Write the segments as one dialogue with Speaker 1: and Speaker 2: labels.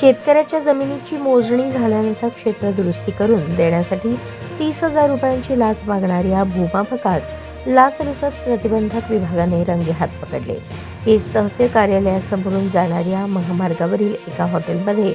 Speaker 1: शेतकऱ्याच्या जमिनीची मोजणी झाल्यानंतर क्षेत्र दुरुस्ती करून देण्यासाठी तीस हजार रुपयांची लाच मागणाऱ्या भूमापकास लाचलुचत प्रतिबंधक विभागाने रंगेहात पकडले. केस तहसील कार्यालयासमोरून जाणाऱ्या महामार्गावरील एका हॉटेलमध्ये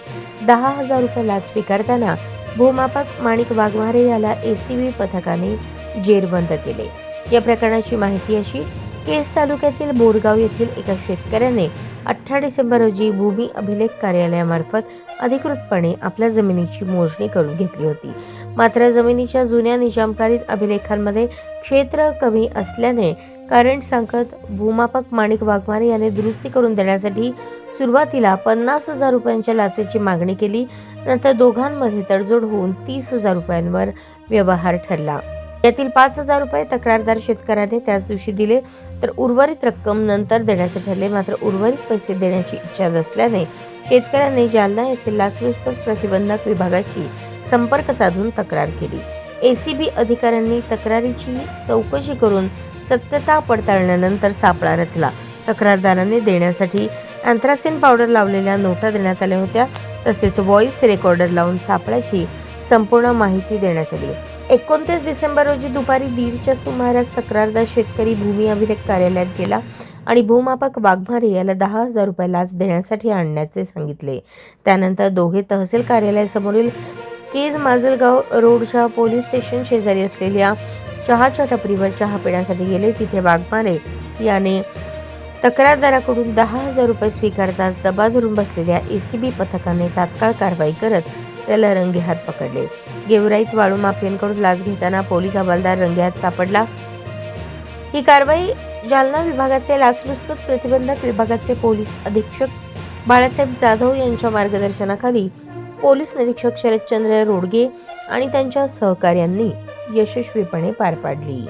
Speaker 1: दहा हजार रुपये लाच स्वीकारताना भूमापक माणिक वाघमारे याला एसीबी पथकाने जेरबंद केले. या प्रकरणाची माहिती अशी केस तालुक्यातील बोरगाव येथील एका शेतकऱ्याने अठरा डिसेंबर रोजी भूमी अभिलेख कार्यालयामार्फत अधिकृतपणे आपल्या जमिनीची मोजणी करून घेतली होती. मात्र जमिनीच्या जुन्या निजामकालीन अभिलेखांमध्ये क्षेत्र कमी असल्याने कारण सांगत भूमापक माणिक वाघमारे याने दुरुस्ती करून देण्यासाठी सुरुवातीला पन्नास हजार रुपयांच्या लाचेची मागणी केली नंतर दोघांमध्ये तडजोड होऊन तीस हजार रुपयांवर व्यवहार ठरला. यातील पाच हजार रुपये तक्रारदार शेतकऱ्याने त्याच दिवशी दिले तर उर्वरित रक्कम नंतर देण्याचे ठरले. मात्र उर्वरित पैसे देण्याची इच्छा नसल्याने शेतकऱ्यांनी जालना येथील लाचलुचपत प्रतिबंधक विभागाशी संपर्क साधून तक्रार केली. एसीबी अधिकाऱ्यांनी तक्रारीची चौकशी करून सत्यता पडताळल्यानंतर सापळा रचला. तक्रारदारांनी देण्यासाठी अँथ्रासिन पावडर लावलेल्या नोटा देण्यात आल्या होत्या तसेच व्हॉइस रेकॉर्डर लावून सापळ्याची संपूर्ण माहिती देण्यात आली. एकोणतीस डिसेंबर रोजी दुपारी दीडच्या सुमारास तक्रारदार शेतकरी भूमी अभिलेख कार्यालयात गेला आणि भूमापक वाघमारे याला दहा हजार रुपये लाच देण्यासाठी आणण्याचे सांगितले. त्यानंतर दोघे तहसील कार्यालयासमोरील केज माजलगाव रोडच्या पोलीस स्टेशन शेजारी असलेल्या चहाच्या टपरीवर चहा पिण्यासाठी गेले. तिथे वाघमारे याने तक्रारदाराकडून दहा हजार रुपये स्वीकारताच दबा धरून बसलेल्या एसीबी पथकाने तात्काळ कारवाई करत त्याला रंगेहात पकडले. गेवराईत वाळू माफियांकडून लाच घेताना पोलीस हवालदार रंगेहात सापडला. ही कारवाई जालना विभागाचे लाचलुचपत प्रतिबंधक विभागाचे पोलीस अधीक्षक बाळासाहेब जाधव यांच्या मार्गदर्शनाखाली पोलीस निरीक्षक शरदचंद्र रोडगे आणि त्यांच्या सहकार्यांनी यशस्वीपणे पार पाडली.